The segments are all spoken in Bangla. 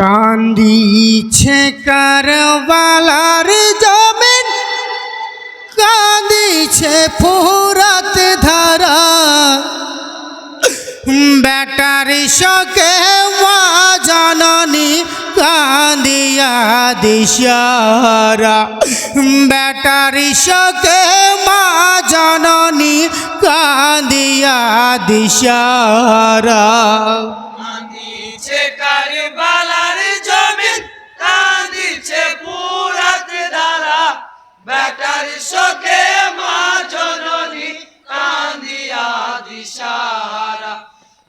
কান্দিছে কারবালার জমিন কান্দিছে ফুরাত ধারা। বেটার শোকে মা জননী কান্দিয়া দিশারা। বেটার শোকে মা জননী কান্দিয়া দিশারা। কান্দিছে কারবালার জমিন কান্দিছে পুরাত ধারা বেটার শোকে মা জননী কান্দিয়া দিশারা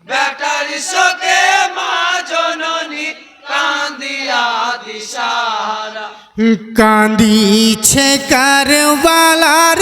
বেটার শোকে মা জননী কান্দিয়া দিশারা কান্দিছে কারবালার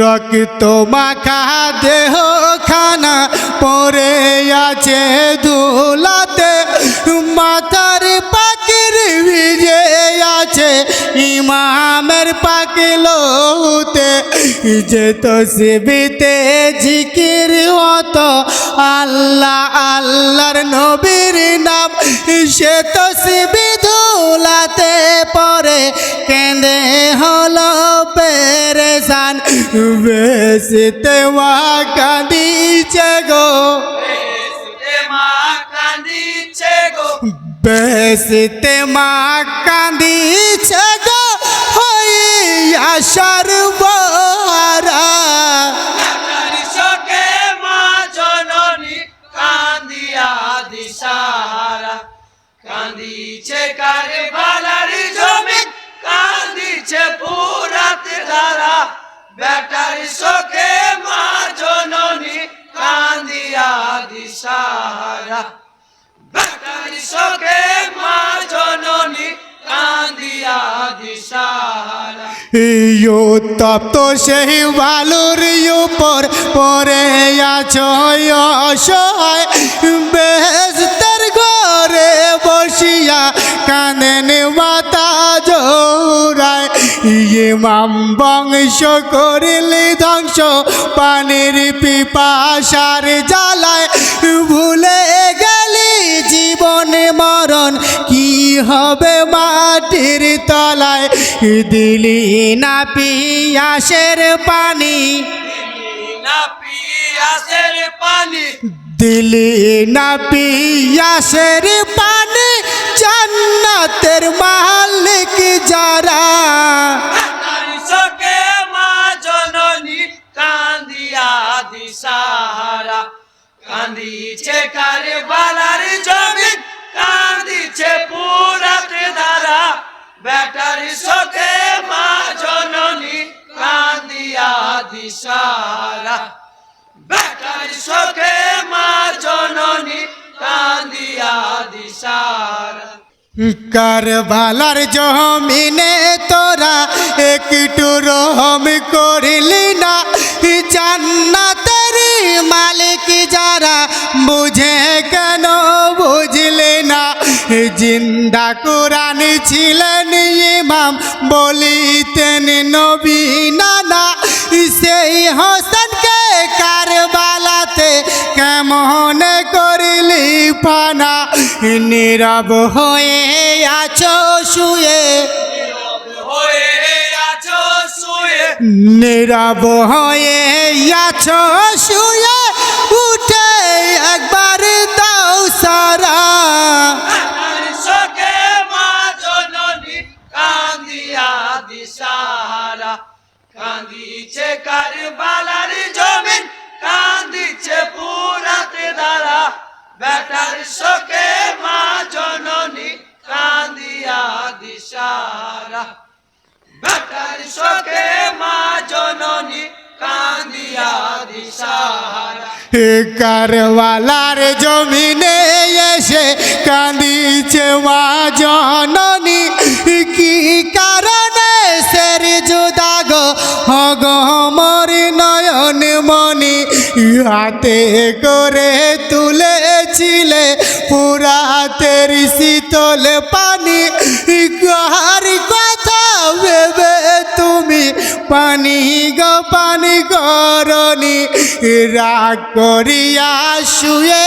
রক্ত মাখা দেহ খানা পরে আছে ধুলাতে মাথার পাখির ভিজে আছে ইমামের পাকিলোতে যে তো শিবিতে জিকির হতো, আল্লাহ আল্লাহর নবীর নাম। সে তো শিবি ধুলাতে পরে কেঁদে হলো বেশিতে মা কাঁদিছে গো বেশিতে মা কাঁদিছে গো হই আশার বারা বেটার শোকে মা জননী কান্দিয়া দিশারা কান্দিছে কারবালার জমি কান্দিছে পুরাত ধারা বেটার শোকে মা জননী কান্দিয়া দিশারা বেটার শোকে মা জননী কান্দিয়া দিশারা ইয়ো তপ্ত সেই বালুর উপর পরে আছো অসহায় বেহস্তের ঘরে বসিয়া ইমাম বংশ করিলি ধ্বংস, পানির পিপাসার জ্বালায় ভুলে গেলি জীবন মরণ। কি হবে মাটির তলায়? দিলি না পিয়াসের পানি। দিলি না পিয়াসের পানি। জান্নাতের মালিক যারা। কান্দিছে কারবালার জমিন কান্দিছে পুরাত ধারা বেটার চোখে মা জননী কান্দিয়া দিশাহারা বেটার চোখে মা জননী কান্দিয়া দিশাহারা কারবালার জমিনে তোরা একটু রহম করিলি না জান্নাতের মালিক যারা বুঝে কেন বুঝলি না? জিন্দা কোরআন ছিলেন ইমাম, বলিতেন নবী নানা। সেই হোসেনকে কারবালাতে কেমন করিলি পানা? নীরব হয়ে আছো শুয়ে। হয়ে নীরব হয়ে আছো শুয়ে উঠে একবার দাও সারা। কান্দিছে কারবালার জমিন কান্দিছে পুরাতে কারওয়ালার জমিনে এসে কাঁদিছে মা জননী। কি কারণে সের জুদা গো? হগ মর নয়ন মনি হাতে করে তুলেছিলে পুরাতের শীতল পানি। পানি গো পানি করনি রাগ করিয়া শুয়ে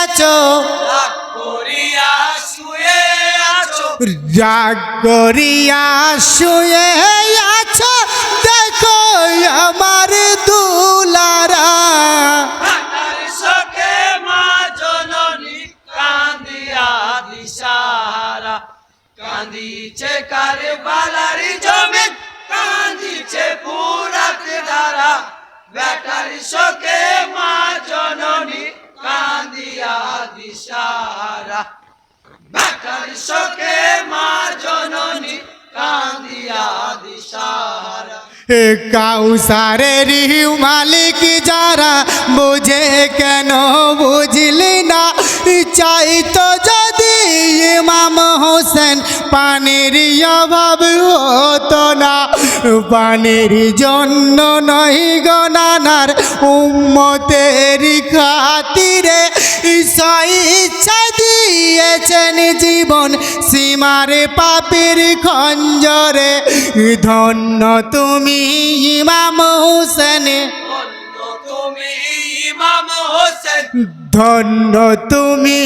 আছো। রাগ করিয়া শুয়ে আছো। বেটার শোকে মা জননী কান্দিয়া দিশারা বেটার শোকে মা জননী কান্দিয়া দিশারা মালিক যারা, বুঝে কেন বুঝলি না? চাইতো যদি ইমাম হোসেন পানির অভাব হতো না। পানির জন্য নই গনানার উম্মতের খাতিরে। ঈশ্বর ইচ্ছা দিয়েছেন জীবন সীমারে পাপের খঞ্জরে। ধন্য তুমি ইমাম হোসেন। অন্য তুমি ইমাম হোসেন। ধন্য তুমি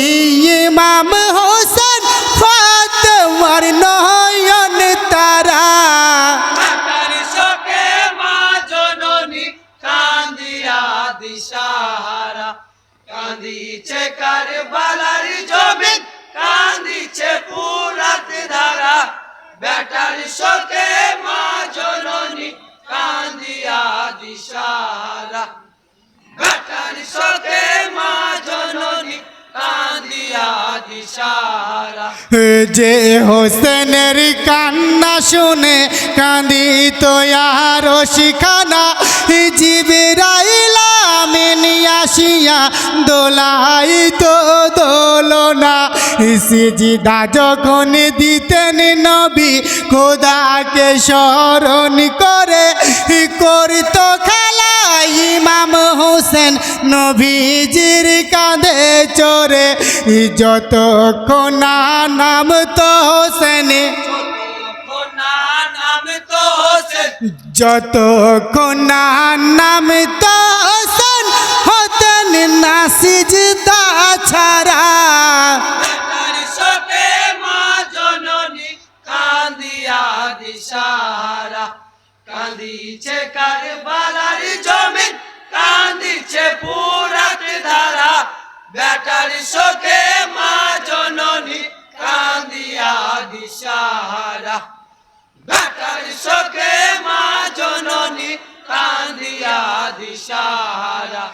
ইমাম হোসেন। ফাতমার নয়ন তারা। দিশাহারা। কান্দিছে কারবালার জমিন, কান্দিছে পুরাত ধারা। বেটার শোকে মা জননী, কান্দিয়া দিশাহারা। বেটার যে হোসেনের কান্না শুনে কাঁদি তো আর শিখানা। জিবিরাইলামিন আসিয়া দোলাই তো দোলনা। সিজিদা যখন দিতেন নবী, খোদাকে স্মরণ করে করত খেলা। ইমাম হোসেন নবীজির কাঁধে না নাম তো হোসেনে নাম তো হোসেন যতক্ষণ না নাম তো হোসেন হতেন ছাড়া। বেটার শোকে মা দিশারা কান্দিছে কারবালার জমিন কান্দিছে ধারা বেটার শোকে মা জননী কান্দিয়া দিশারা বেটার শোকে মা জননী কান্দিয়া দিশারা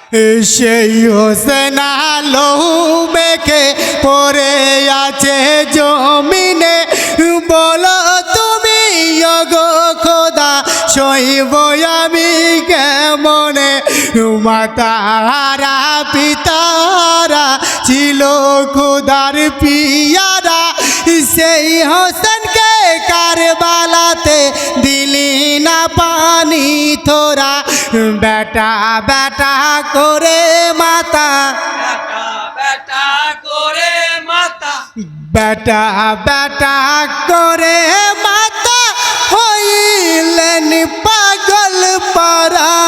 সেই হোসেন আলো মেখে পড়ে আছে জমিনে। বলো তুমি গো খোদা, সইব আমি কেমনে? মাতারা পিতারা ছিল খোদার পিয়ারা সেই হোসেনকে কারবালাতে দিলি না পানি থোরা বেটা বেটা করে মাতা। বেটা করে মাতা। বেটা বেটা করে মাতা। হইলেন পাগল পারা